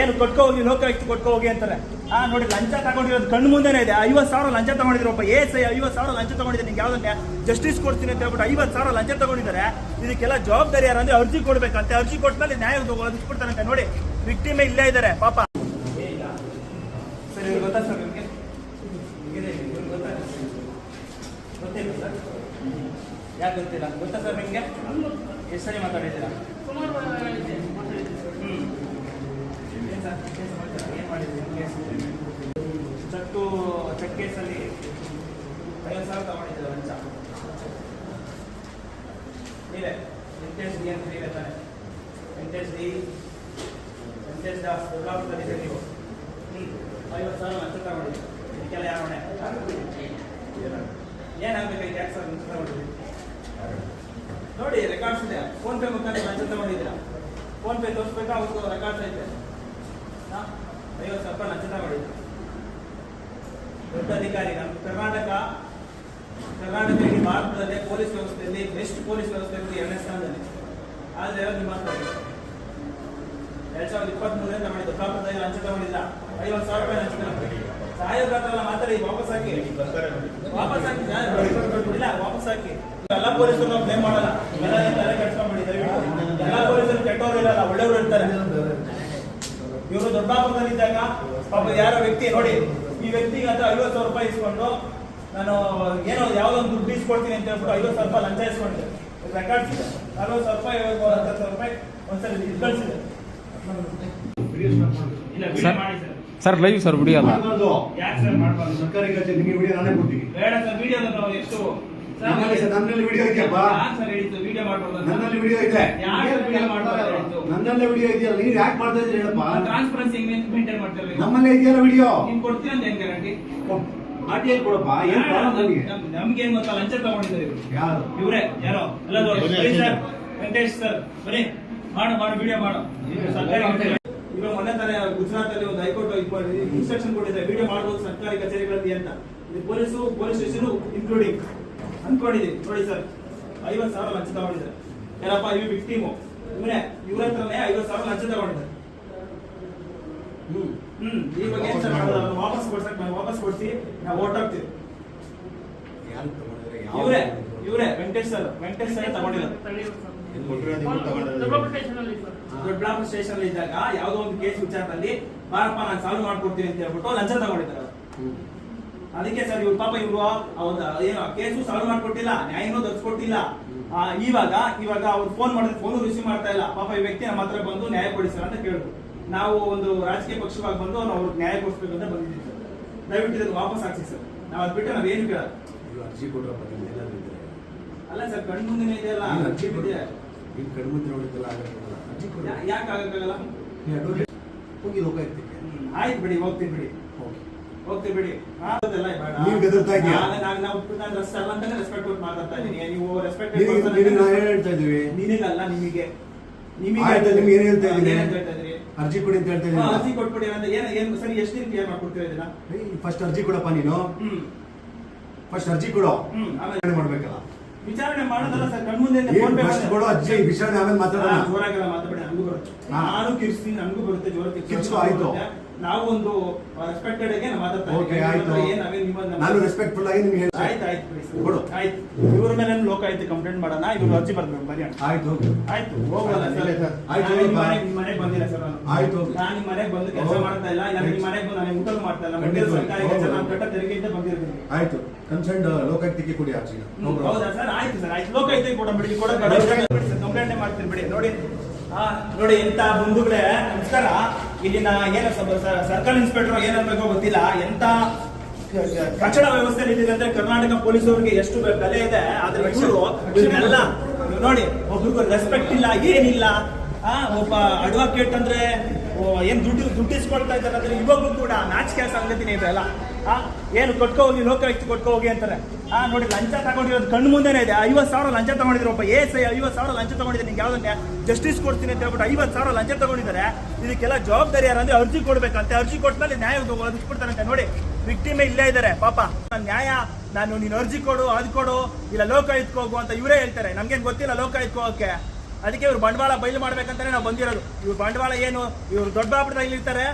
ಏನು ಕೊಟ್ಕೋ ಹೋಗಿ ಲೋಕಾಯುಕ್ತ ಕೊಟ್ಕೋ ಹೋಗಿ ಅಂತಾರೆ. ಆ, ನೋಡಿ, ಲಂಚ ತಗೊಂಡಿರೋದು ಕಣ್ಣು ಮುಂದೆನೇ ಇದೆ. ಐವತ್ತು ಸಾವಿರ ಲಂಚ ತಗೊಂಡಿದ್ರು ಒಬ್ಬ ಸೈ, ಐವತ್ತು ಸಾವಿರ ಲಂಚ ತಗೊಂಡಿದ್ದೆ, ನಿಂಗೆ ಯಾವ್ದನ್ನ? ಜಸ್ಟಿಸ್ ಕೊಡ್ತೀನಿ ಅಂತ ಹೇಳ್ಬಿಟ್ಟು ಐವತ್ತು ಸಾವಿರ ಲಂಚ ತಗೊಂಡಿದ್ದಾರೆ. ಇದಕ್ಕೆಲ್ಲ ಜವಾಬ್ದಾರಿ ಯಾರು ಅಂದ್ರೆ ಅರ್ಜಿ ಕೊಡ್ಬೇಕಂತೆ. ಅರ್ಜಿ ಕೊಟ್ಟಮೇಲೆ ನ್ಯಾಯ ಒದಗಿಸ್ಬಿಡ್ತಾರಂತೆ ನೋಡಿ ವಿಕ್ಟಿಮೇ ಇಲ್ಲೇ ಇದ್ದಾರೆ, ಪಾಪ. ಸರ್ ಗೊತ್ತಾ ಸರ್? ಯಾಕೆ ಗೊತ್ತಿಲ್ಲ? ಗೊತ್ತಾ ಸರ್ ನಿಮಗೆ? ಎಷ್ಟು ಸರಿ ಮಾತಾಡಿದ್ದೀರಾ ಹ್ಮ್. ಏನ್ sir case case? Cheque cheque ಕೇಸಲ್ಲಿ ಐವತ್ತು ಸಾವಿರ ತಗೊಂಡಿದ್ದೆ ಲಂಚ. ನೀವೇ ವೆಂಕಟೇಶ್ ಡಿ ಅಂತ ನೀವೇ ತಾನೆ. ವೆಂಕಟೇಶ್ ಡಿ ವೆಂಕಟೇಶ್ ದಾಸ್ ದುರ್ಗಾಪುರದಲ್ಲಿದೆ ನೀವು. ಐವತ್ತು ಸಾವಿರ ಲಂಚ ತಗೊಂಡಿದ್ದೆ ಇದಕ್ಕೆಲ್ಲ ಯಾವ ಹೊಣೆ? ಏನಾಗಬೇಕಾಗಿ ಯಾಕೆ ಸರ್ ಲಂಚ ತಗೊಂಡಿದ್ದೀವಿ ನೋಡಿ ರೆಕಾರ್ಡ್ಸ್ ಇದೆ. ಫೋನ್ ಪೇ ಮುಖಾಂತರ ಲಂಚ ತಗೊಂಡಿದ್ದೀರಾ? Phone pay ತೋರಿಸ್ಬೇಕಾ? ಅವ್ರದ್ದು ರೆಕಾರ್ಡ್ಸ್ ಐತೆ. ಹಾ? ಐವತ್ತು ಸಾವಿರ ರೂಪಾಯಿ ತಗೊಂಡಿದ್ದೀರಾ ದೊಡ್ಡ ಅಧಿಕಾರಿ, ನಮ್ಮ ಕರ್ನಾಟಕ ಕರ್ನಾಟಕ ಇಡೀ ಭಾರತದಲ್ಲೇ ಪೊಲೀಸ್ ವ್ಯವಸ್ಥೆಯಲ್ಲಿ ಬೆಸ್ಟ್ ಪೊಲೀಸ್ ವ್ಯವಸ್ಥೆ ಇರೋದು ಎರಡನೇ ಸ್ಥಾನದಲ್ಲಿ. ಆದ್ರೆ ನಿಮ್ಮ. ಎರಡ್ ಸಾವಿರದ ಇಪ್ಪತ್ತ್ ಮೂರರಿಂದ ಮಾಡಿ ದುರ್ಗಾಪುರದಲ್ಲಿ ಲಂಚ ತಗೊಂಡಿಲ್ಲ ಐವತ್ತು ಸಾವಿರ ರೂಪಾಯಿ ಲಂಚ ತಗೊಂಡಿಲ್ಲ ಹತ್ರ ಈಗ ವಾಪಸ್ ಹಾಕಿ. ವಾಪಸ್ ಹಾಕಿ ಇಲ್ಲ, ವಾಪಸ್ ಹಾಕಿ. ಎಲ್ಲ ಪೊಲೀಸರು ನಾವು ಬ್ಲೇಮ್ ಮಾಡಲ್ಲ. ಎಲ್ಲ ಕಟ್ಸ್ಕೊಂಡ್ಬಿಡಿ, ದಯವಿಟ್ಟು. ಎಲ್ಲ ಪೊಲೀಸರು ಕೆಟ್ಟವರು ಇರಲ್ಲ, ಒಳ್ಳೆಯವರು ಇರ್ತಾರೆ. ಇವರು ದೊಡ್ಡಾಪುರದಲ್ಲಿದ್ದಾಗ ಪಾಪ ಯಾರೋ ವ್ಯಕ್ತಿ ನೋಡಿ ಈ ವ್ಯಕ್ತಿಗೆ ಅಂತ ಐವತ್ತು ಸಾವಿರ ರೂಪಾಯಿ ಇಸ್ಕೊಂಡು ನಾನು ಏನೋ ಯಾವ್ದೊಂದು ದುಡ್ಡು ಇಸ್ಕೊಡ್ತೀನಿ ಅಂತ ಹೇಳ್ಬಿಟ್ಟು ಐವತ್ತು ಸಾವಿರ ರೂಪಾಯಿ ಲಂಚ ಇಸ್ಕೊಂಡಿದ್ದೆ ರೆಕಾರ್ಡ್ಸ್ ಇದೆ. ನಲ್ವತ್ತು ಸಾವಿರ ರೂಪಾಯಿ ಹತ್ತು ಸಾವಿರ ರೂಪಾಯಿ ಒಂದ್ಸರಿ ಇದು ಕಳಿಸಿದೆ. ಸರ್. ಮಾಡಿ sir. Sir live sir video ಅಲ್ಲ. ಯಾಕೆ ಸರ್ ಮಾಡಬಾರ್ದು? ಸರ್ಕಾರಿ ಕಚೇರಿ ನಿಮಗೆ ವಿಡಿಯೋ ನಾನೇ ಕೊಡ್ತೀನಿ. ಬೇಡ ಸರ್ ವಿಡಿಯೋ ನಾವು ಎಷ್ಟು ನನ್ನಲ್ಲಿ ನನ್ನಲ್ಲಿ ವಿಡಿಯೋ ಇದೆಯಪ್ಪ ನನ್ನಲ್ಲಿ ವಿಡಿಯೋ ಇದೆ ನನ್ನಲ್ಲೇ ವಿಡಿಯೋ ಇದೆಯಲ್ಲ ನೀವು ಯಾಕೆ ಮಾಡ್ತಾ ಇದ್ದೀರಿ ಹೇಳಪ್ಪ? ಟ್ರಾನ್ಸ್ಪರೆನ್ಸಿ ಮೇಂಟೈನ್ ಮಾಡ್ತಾರೆ. ನಮ್ಮಲ್ಲೇ ಇದೆಯಲ್ಲ ವಿಡಿಯೋ ನೀವು ಕೊಡ್ತೀರ ಅಂತ ಏನ್ ಗ್ಯಾರಂಟಿ ಆರ್ ಟಿ ಐ ಕೊಡಪ್ಪ ಏನ್ ನನಗೆ ನಮ್ಗೆ? ಏನ್ ಗೊತ್ತಾ? ಲಂಚ ತಗೊಂಡಿದ್ದಾರೆ ಇವ್ರು. ಯಾರು? ಇವರೇ ಯಾರೋ? ಎಲ್ಲ ಬನ್ನಿ ಸರ್ ವೆಂಕಟೇಶ್ ಸರ್ ಬನ್ನಿ. ಮಾಡು ಮಾಡು ವಿಡಿಯೋ ಮಾಡು. ಇವಾಗ ಮೊನ್ನೆ ತಾನೇ ಗುಜರಾತ್ ಅಲ್ಲಿ ಒಂದು ಹೈಕೋರ್ಟ್ ಇನ್ಸ್ಟ್ರಕ್ಷನ್ ಕೊಟ್ಟಿದ್ದಾರೆ ವಿಡಿಯೋ ಮಾಡಬಹುದು ಸರ್ಕಾರಿ ಕಚೇರಿಗಳಲ್ಲಿ ಅಂತ. ಪೊಲೀಸು ಪೊಲೀಸ್ ಸ್ಟೇಷನ್ ಇನ್ಕ್ಲೂಡಿಂಗ್ ಅನ್ಕೊಂಡಿದ್ದೀವಿ ನೋಡಿ ಸರ್ ಐವತ್ತು ಸಾವಿರ ಲಂಚ ತಗೊಂಡಿದ್ದಾರೆ. ಏನಪ್ಪ ಇವ್ ವಿಕ್ಟಿಮು ಇವನೇ ಇವ್ರ ಹತ್ರನೇ ಐವತ್ತು ಸಾವಿರ ಲಂಚ ತಗೊಂಡಿದ್ದಾರೆ. ಹ್ಮ್. ಸರ್ ಮಾಡೋದು? ವಾಪಸ್ ಕೊಡ್ಸಕ್ ನಾನು ವಾಪಸ್ ಕೊಡ್ಸಿ ನಾವು ಓಟ್ ಹಾಕ್ತೀವಿ. ಇವರೇ ಇವರೇ ವೆಂಕಟೇಶ್ ಸರ್ ವೆಂಕಟೇಶ್ ಸರ್ ತಗೊಂಡಿಲ್ಲ? ದೊಡ್ಡಬಳ್ಳಾಪುರ ಸ್ಟೇಷನ್ ಇದ್ದಾಗ ಯಾವ್ದೋ ಒಂದು ಕೇಸ್ ವಿಚಾರದಲ್ಲಿ ಬಾರಪ್ಪ ನಾನು ಸಾಲ್ವ್ ಮಾಡ್ಕೊಡ್ತೀನಿ ಅಂತ ಹೇಳ್ಬಿಟ್ಟು ಲಂಚ ತಗೊಂಡಿದ್ದಾರೆ. ಅದಕ್ಕೆ ಸರ್ ಇವ್ರು ಪಾಪ ಇವರು ಏನು ಕೇಸು ಸಾಲ್ವ್ ಮಾಡ್ಕೊಟ್ಟಿಲ್ಲ ನ್ಯಾಯನೂ ದೊರಕಿಸ್ಕೊಟ್ಟಿಲ್ಲ ಆ, ಇವಾಗ ಇವಾಗ ಅವ್ರು ಫೋನ್ ಮಾಡಿದ್ರೆ ಫೋನು ರಿಸೀವ್ ಮಾಡ್ತಾ ಇಲ್ಲ. ಪಾಪ ಈ ವ್ಯಕ್ತಿ ನಮ್ಮ ಹತ್ರ ಬಂದು ನ್ಯಾಯ ಕೊಡಿ ಸರ್ ಅಂತ ಕೇಳಿದ್ರು. ನಾವು ಒಂದು ರಾಜಕೀಯ ಪಕ್ಷವಾಗಿ ಬಂದು ನಾವು ಅವ್ರಿಗೆ ನ್ಯಾಯ ಕೊಡಿಸ್ಬೇಕು ಅಂತ ಬಂದಿದ್ದೀವಿ ಸರ್. ದಯವಿಟ್ಟು ಇದನ್ನು ವಾಪಸ್ ಹಾಕ್ಸಿ ಸರ್. ನಾವು ಅದು ಬಿಟ್ಟು ನಾವೇನು ಕೇಳಲ್ಲ. ಅರ್ಜಿ ಅಲ್ಲ ಸರ್ ಕಣ್ಣು ಮುಂದೆ ಇದೆಯಲ್ಲ ಅರ್ಜಿ ಕೊಡಿ. ಇದೆ. ನೀವು ಕಣ್ಮುಂದೆ ನೋಡಿದ್ದೆಲ್ಲ. ಅರ್ಜಿ ಯಾಕೆ ಆಗಕ್ಕಾಗಲ್ಲ? ಹೋಗಿ ಲೋಕಾಯುಕ್ತಕ್ಕೆ. ಆಯ್ತು ಬಿಡಿ ಹೋಗ್ತೀನಿ ಬಿಡಿ. ಹೋಗ್ತೀವಿ ಬಿಡಿ. ನೀವು ಗದರ್ತಾ ಇದ್ದೀಯಾ? ರೆಸ್ಪೆಕ್ಟ್ ಮಾತಾಡ್ತಾ ಇದ್ದೀನಿ. ನೀವು ರೆಸ್ಪೆಕ್ಟ್ ಏನ್ ಹೇಳ್ತಾ ಇದೀವಿ ನಿನಗಲ್ಲ ನಿಮಗೆ. ನಿಮಗೆ ಆಯ್ತು, ನಿಮ್ಗೆ ಏನ್ ಹೇಳ್ತಾ ಇದ್ದೀನಿ? ಅರ್ಜಿ ಕೊಡಿ ಅಂತ ಹೇಳ್ತಾ ಇದ್ದೀನಿ. ಅರ್ಜಿ ಕೊಟ್ಬಿಡಿ. ಅಂತ ಏನ್ ಏನ್ ಸರಿ ಎಷ್ಟು ದಿನ ಕ್ಲಿಯರ್ ಮಾಡ್ಕೊಡ್ತೀರಾ ಇದನ್ನ? ಫಸ್ಟ್ ಅರ್ಜಿ ಕೊಡಪ್ಪ ನೀನು. ಫಸ್ಟ್ ಅರ್ಜಿ ಕೊಡು. ಆಮೇಲೆ. ಮಾಡ್ಬೇಕಲ್ಲ. ವಿಚಾರಣೆ ಮಾಡೋದಲ್ಲ ಸರ್ ಕಣ್ಮುಂದೆ ಫೋನ್ ಪೇ ಫಸ್ಟ್ ಕೊಡು ಅರ್ಜಿ ವಿಚಾರಣೆ ಆಮೇಲೆ ಮಾತಾಡೋಣ. ಜೋರಾಗೆಲ್ಲ ಮಾತಾಡಿ ಬರುತ್ತೆ. ನಾನು ಕಿರ್ಸ್ತೀನಿ ನನಗೂ ಬರುತ್ತೆ ಜೋರ ಕಿರ್ಚು, ಆಯ್ತು. ನಾವು ಒಂದು ರೆಸ್ಪೆಕ್ಟೆಡ್ ಆಗಿ ನಾನು ರೆಸ್ಪೆಕ್ಟ್ಫುಲ್ ಆಗಿ ನಿಮ್ಗೆ ಆಯ್ತು ಆಯ್ತು. ಆಯ್ತು. ಇವ್ರ ಮೇಲೆ ಲೋಕಾಯುಕ್ತ ಕಂಪ್ಲೇಂಟ್ ಮಾಡೋಣ ಇವ್ರು ಅರ್ಜಿ ಬರ್ಬೇಕು ಬರೀ ಆಯ್ತು. ಆಯ್ತು ಹೋಗಲ್ಲ ಸರ್? ಆಯ್ತು. ನಿಮ್ಮ ಮನೆಗೆ ನಿಮ್ಮ ಮನೆಗೆ ಬಂದಿಲ್ಲ ಸರ್ ನಾನು. ಆಯ್ತು. ನಾನು ನಿಮ್ಮ ಮನೆಗೆ ಬಂದು ಕೆಲಸ ಮಾಡ್ತಾ ಇಲ್ಲ ಇಲ್ಲ ನಿಮ್ಮ ಮನೆಗೆ ಬಂದು ನಾನು ಊಟ ಮಾಡ್ತಾ ಇಲ್ಲ. ಮಂಡ್ಯ. ಸರ್ಕಾರಿ ಕೆಲಸ ನಾನು ಕಟ್ಟ ತೆರಿಗೆಯಿಂದ ಬಂದಿರ್ತೀನಿ ಆಯ್ತು. ಕನ್ಸರ್ನ್ ಲೋಕಾಯುಕ್ತಕ್ಕೆ ಕೊಡಿ ಅರ್ಜಿ ಹೌದಾ ಸರ್? ಆಯ್ತು ಸರ್ ಆಯ್ತು. ಲೋಕಾಯುಕ್ತ ಕೊಡ ಬಿಡಿ ಕೊಡ ಕಂಪ್ಲೇಂಟ್ ಮಾಡ್ತೀನಿ ಬಿಡಿ. ನೋಡಿ. ನೋಡಿ ಎಂತ ಬಂಧುಗಳೇ, ನಮಸ್ಕಾರ. ಇಲ್ಲಿನ ಏನ ಸರ್ಕಲ್ ಇನ್ಸ್ಪೆಕ್ಟರ್ ಏನನ್ಬೇಕೋ ಗೊತ್ತಿಲ್ಲ. ಎಂತ ಕಚ್ಚಡ ವ್ಯವಸ್ಥೆ ಇದೆ ಅಂದ್ರೆ ಕರ್ನಾಟಕ ಪೊಲೀಸ್ ಅವರಿಗೆ ಎಷ್ಟು ಬೆಲೆ ಇದೆ. ಆದ್ರೆ ಇವರು ನೋಡಿ, ಒಬ್ರಿಗೂ ರೆಸ್ಪೆಕ್ಟ್ ಇಲ್ಲ, ಏನಿಲ್ಲ. ಆ, ಒಬ್ಬ ಅಡ್ವೊಕೇಟ್ ಅಂದ್ರೆ ಏನು ದುಡ್ಡು ದುಡ್ಡು ಇಸ್ಕೊಳ್ತಾ ಇದ್ದಾರೆ ಅಂದ್ರೆ ಇವಾಗೂ ಕೂಡ ನಾಚಿಕೆ ಸಂಗತಿನೇ ಇದೆ ಅಲ್ಲ? ಆ, ಏನು ಕೊಟ್ಕೋ ಹೋಗಿ ಲೋಕಾಯುಕ್ತ ಕೊಟ್ಕೋ ಹೋಗಿ ಅಂತಾರೆ. ಆ, ನೋಡಿ, ಲಂಚ ತಗೊಂಡಿರೋದು ಕಣ್ಣು ಮುಂದೆನೇ ಇದೆ. ಐವತ್ತು ಸಾವಿರ ಲಂಚ ತಗೊಂಡಿದ್ರು ಒಬ್ಬ ಎ ಸೈ ಐವತ್ತು ಸಾವಿರ ಲಂಚ ತಗೊಂಡಿದ್ದೆ ನಿಂಗೆ ಯಾವ್ದನ್ನ? ಜಸ್ಟಿಸ್ ಕೊಡ್ತೀನಿ ಅಂತ ಹೇಳ್ಬಿಟ್ಟು ಐವತ್ತು ಸಾವಿರ ಲಂಚ ತಗೊಂಡಿದ್ದಾರೆ. ಇದಕ್ಕೆಲ್ಲ ಜವಾಬ್ದಾರಿ ಯಾರು ಅಂದ್ರೆ ಅರ್ಜಿ ಕೊಡ್ಬೇಕಂತೆ. ಅರ್ಜಿ ಕೊಟ್ಮೇಲೆ ನ್ಯಾಯ ಒದಗಿಸ್ಬಿಡ್ತಾರಂತೆ ನೋಡಿ ವಿಕ್ಟಿಮೇ ಇಲ್ಲೇ ಇದ್ದಾರೆ. ಪಾಪ ನ್ಯಾಯ, ನಾನು ನೀನು ಅರ್ಜಿ ಕೊಡು, ಅದು ಕೊಡು. ಇಲ್ಲ ಲೋಕಾಯುಕ್ತ ಹೋಗು ಅಂತ ಇವರೇ ಹೇಳ್ತಾರೆ. ನಮ್ಗೇನ್ ಗೊತ್ತಿಲ್ಲ ಲೋಕಾಯುಕ್ತ ಹೋಗಕ್ಕೆ ಅದಕ್ಕೆ ಇವ್ರು ಬಂಡವಾಳ ಬಯಲು ಮಾಡ್ಬೇಕಂತಾನೆ ನಾವು ಬಂದಿರೋದು. ಇವ್ರು ಬಂಡವಾಳ ಏನು? ಇವ್ರು ದೊಡ್ಡಬಾಪುರದಲ್ಲಿ ಇರ್ತಾರೆ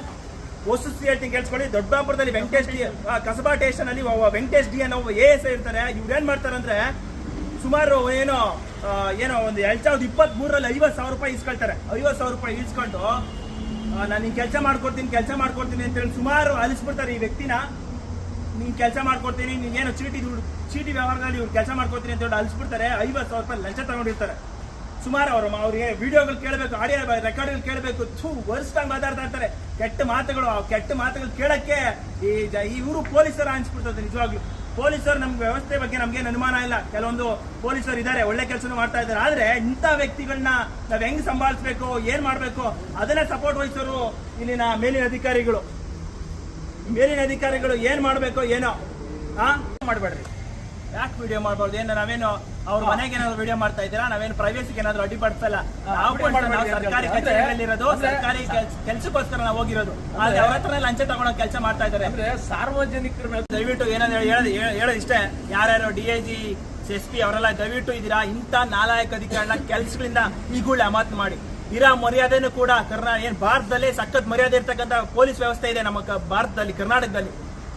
ವಸ್ತುಸ್ಥಿತಿ ಹೇಳ್ತೀನಿ ಕೇಳಿಸ್ಕೊಳ್ಳಿ, ದೊಡ್ಡಬಾಪುರದಲ್ಲಿ ವೆಂಕಟೇಶ್ ಡಿ ಕಸಬಾ ಸ್ಟೇಷನ್ ಅಲ್ಲಿ ವೆಂಕಟೇಶ್ ಡಿ ಅನ್ನೋ ಎ ಎಸ್ ಇರ್ತಾರೆ. ಇವ್ರು ಏನ್ ಮಾಡ್ತಾರಂದ್ರೆ ಸುಮಾರು ಏನೋ ಏನೋ ಒಂದು ಎರಡ್ ಸಾವಿರದ ಇಪ್ಪತ್ತ್ ಮೂರಲ್ಲಿ ಐವತ್ತು ಸಾವಿರ ರೂಪಾಯಿ ಇಸ್ಕೊಳ್ತಾರೆ ಐವತ್ತು ಸಾವಿರ ರೂಪಾಯಿ ಇಸ್ಕೊಂಡು ನಾನು ನಿನ್ ಕೆಲಸ ಮಾಡ್ಕೊಡ್ತೀನಿ ಕೆಲಸ ಮಾಡ್ಕೊಡ್ತೀನಿ ಅಂತೇಳಿ ಸುಮಾರು ಅಲಿಸ್ಬಿಡ್ತಾರೆ ಈ ವ್ಯಕ್ತಿನ. ನೀನ್ ಕೆಲಸ ಮಾಡ್ಕೊಡ್ತೀನಿ, ನೀನ್ ಏನೋ ಚೀಟಿ ಚೀಟಿ ವ್ಯವಹಾರದಲ್ಲಿ ಇವ್ರು ಕೆಲಸ ಮಾಡ್ಕೊಡ್ತೀನಿ ಅಂತ ಹೇಳಿ ಅಲಿಸ್ಬಿಡ್ತಾರೆ. ಐವತ್ತು ಸಾವಿರ ರೂಪಾಯಿ ಲಂಚ ತಗೊಂಡಿರ್ತಾರೆ. ಸುಮಾರು ಅವರು ಅವ್ರಿಗೆ ವಿಡಿಯೋಗಳು ಕೇಳಬೇಕು ಆಡಿಯೋ ರೆಕಾರ್ಡ್ಗಳು ಕೇಳಬೇಕು. ಥೂ ವರ್ಷದಾಗ ಮಾತಾಡ್ತಾ ಇರ್ತಾರೆ. ಕೆಟ್ಟ ಮಾತುಗಳು, ಆ ಕೆಟ್ಟ ಮಾತುಗಳು ಕೇಳಕ್ಕೆ ಈ ಇವರು ಪೊಲೀಸರ ಅನ್ಸ್ಬಿಡ್ತದೆ ನಿಜವಾಗ್ಲು. ಪೊಲೀಸರು ನಮ್ಗೆ ವ್ಯವಸ್ಥೆ ಬಗ್ಗೆ ನಮ್ಗೇನು ಅನುಮಾನ ಇಲ್ಲ. ಕೆಲವೊಂದು ಪೊಲೀಸರು ಇದ್ದಾರೆ, ಒಳ್ಳೆ ಕೆಲಸನೂ ಮಾಡ್ತಾ ಇದ್ದಾರೆ. ಆದ್ರೆ ಇಂಥ ವ್ಯಕ್ತಿಗಳನ್ನ ನಾವ್ ಹೆಂಗ್ ಸಂಭಾಳಿಸ್ಬೇಕು, ಏನ್ ಮಾಡ್ಬೇಕು, ಅದನ್ನೇ ಸಪೋರ್ಟ್ ವಹಿಸೋರು ಇಲ್ಲಿನ ಮೇಲಿನ ಅಧಿಕಾರಿಗಳು. ಮೇಲಿನ ಅಧಿಕಾರಿಗಳು ಏನ್ ಮಾಡ್ಬೇಕು, ಏನೋ, ಆ? ಮಾಡ್ಬೇಡ್ರಿ. ಯಾಕೆ ವಿಡಿಯೋ ಮಾಡಬಾರ್ದು? ಏನು ನಾವೇನು ಅವ್ರ ಮನೆಗೆ ಏನಾದ್ರು ವಿಡಿಯೋ ಮಾಡ್ತಾ ಇದ್ದೀರಾ? ನಾವೇನು ಪ್ರೈವೇಸಿಗೆ ಏನಾದ್ರು ಅಡ್ಡಿಪಡಿಸಲ್ಲ ನಾವು ಸರ್ಕಾರಿ ಕಚೇರಿಯಲ್ಲಿರೋದು ಸರ್ಕಾರಿ ಕೆಲಸಕ್ಕೋಸ್ಕರ ನಾವು ಹೋಗಿರೋದು. ಆದ್ರೆ ಅವ್ರ ಹತ್ರ ಲಂಚ ತಗೊಳೋ ಕೆಲಸ ಮಾಡ್ತಾ ಇದ್ದಾರೆ. ಅಂದ್ರೆ ಸಾರ್ವಜನಿಕರ ಮೇಲೆ ದಯವಿಟ್ಟು ಏನಾದ್ರು ಹೇಳೋದು ಹೇಳೋದು ಇಷ್ಟೇ. ಯಾರ್ಯಾರು D I G S P ಅವರೆಲ್ಲ ದಯವಿಟ್ಟು ಇದೀರಾ? ಇಂಥ ನಾಲಾಯಕ ಅಧಿಕಾರಿಗಳ ಕೆಲಸಗಳಿಂದ ಈಗುಳ್ಳೆ ಅಮಾತ್ ಮಾಡಿ. ಇರೋ ಮರ್ಯಾದೆನೂ ಕೂಡ ಕರ್ನಾ ಏನ್ ಭಾರತದಲ್ಲಿ ಸಖತ್ ಮರ್ಯಾದೆ ಇರ್ತಕ್ಕಂಥ ಪೊಲೀಸ್ ವ್ಯವಸ್ಥೆ ಇದೆ ನಮ್ಮ ಭಾರತದಲ್ಲಿ ಕರ್ನಾಟಕದಲ್ಲಿ.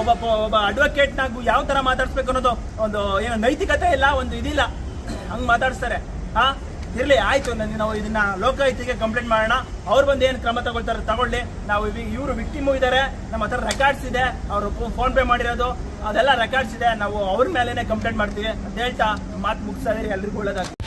ಒಬ್ಬ ಒಬ್ಬ ಅಡ್ವೊಕೇಟ್ ನಾಗು ಯಾವ ತರ ಮಾತಾಡ್ಸ್ಬೇಕು ಅನ್ನೋದು ಒಂದು ಏನು ನೈತಿಕತೆ ಇಲ್ಲ, ಒಂದು ಇದಿಲ್ಲ. ಹಂಗೆ ಮಾತಾಡಿಸ್ತಾರೆ. ಹಾ, ಇರ್ಲಿ, ಆಯ್ತು. ನನಗೆ ನಾವು ಇದನ್ನ ಲೋಕಾಯುಕ್ತಿಗೆ ಕಂಪ್ಲೇಂಟ್ ಮಾಡೋಣ. ಅವ್ರು ಬಂದು ಏನು ಕ್ರಮ ತಗೊಳ್ತಾರೆ ತಗೊಳ್ಳಿ. ನಾವು ಇವರು ವಿಕ್ಟಿಮು ಇದ್ದಾರೆ ನಮ್ಮ ಹತ್ರ ರೆಕಾರ್ಡ್ಸ್ ಇದೆ. ಅವರು ಫೋನ್ ಪೇ ಮಾಡಿರೋದು. ಅದೆಲ್ಲ ರೆಕಾರ್ಡ್ಸ್ ಇದೆ. ನಾವು ಅವ್ರ ಮೇಲೇನೆ ಕಂಪ್ಲೇಂಟ್ ಮಾಡ್ತೀವಿ. ಅಂತ ಹೇಳ್ತಾ ಮಾತು ಮುಗಿಸೋದ್ರೆ ಎಲ್ರಿಗೂ ಒಳ್ಳೇದಾಗ್ತದೆ